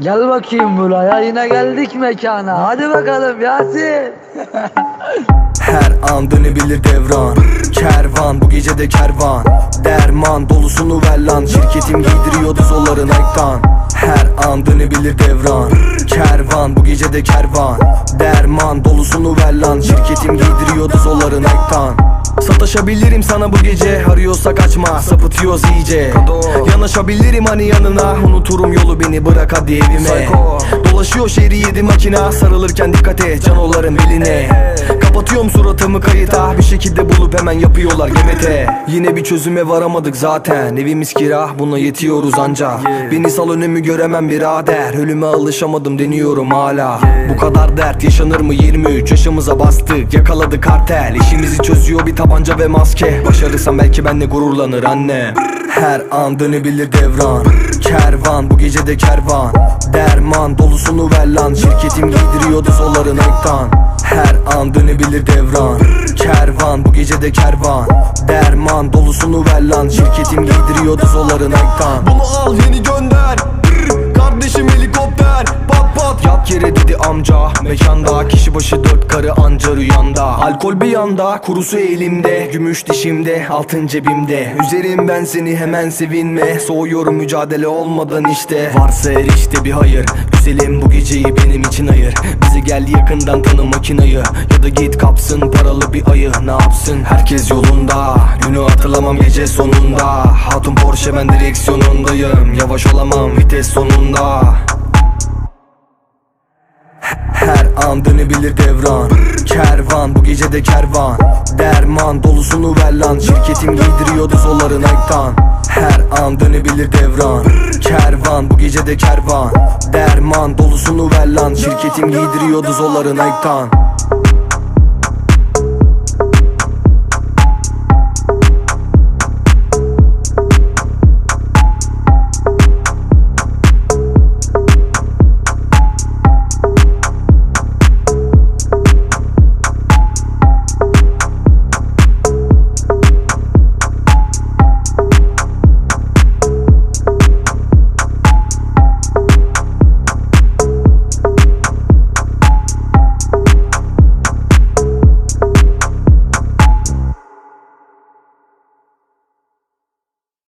Gel bakayım buraya yine geldik mekana. Hadi bakalım Yasin. Her an dönebilir devran. Kervan bu gece de kervan. Derman dolusunu ver lan. Şirketim giydiriyordu doları Nike'dan Her an dönebilir devran. Kervan bu gece de kervan. Derman dolusunu ver lan. Şirketim giydiriyordu doları Nike'dan Sataşabilirim sana bu gece. Arıyorsak açma sapıtıyoruz iyice. Yanaşabilirim hani yanına. Unuturum yolu beni bırak hadi evime. Dolaşıyor şehri yedi makina Sarılırken dikkat et canoların beline Kapatıyorum suratımı kayıta. Bir şekilde hemen yapıyorlar GBT Yine bir çözüme varamadık zaten. Evimiz kira buna yetiyoruz anca. Beni sal önümü göremem birader. Ölüme alışamadım deniyorum hala. Bu kadar dert yaşanır mı? 23 yaşımıza bastık. Yakaladı kartel. İşimizi çözüyor bir tabanca ve maske. Başarırsam belki benle gururlanır anne. Her an dönebilir devran. Kervan bu gece de kervan. Derman dolusunu ver lan. Şirketim giydiriyordu zolları Nike'dan Her an dönebilir devran. Kervan bu gece de kervan. Derman dolusunu ver lan. Şirketim giydiriyordu zolları Nike'dan Bunu al yeni gönder. Kardeşim helikopter amca. Mekanda kişi başı dört karı anca rüyanda Alkol bir yanda Kurusu elimde. Gümüş dişimde Altın cebimde. Üzerim ben seni hemen sevinme. Soğuyorum mücadele olmadan işte. Varsa her işte bir hayır. Güzelim bu geceyi benim için ayır. Bize gel yakından tanı makinayı Ya da git kapsın paralı bir ayı. Ne yapsın? Herkes yolunda. Günü hatırlamam gece sonunda. Hatun Porsche ben direksiyonundayım Yavaş olamam vites sonunda an dönebilir devran. Kervan bu gece de kervan. Derman dolusunu ver lan. Şirketim giydiriyordu zolları Nike'dan Her an dönebilir devran. Kervan bu gece de kervan. Derman dolusunu ver lan. Şirketim giydiriyordu zolları Nike'dan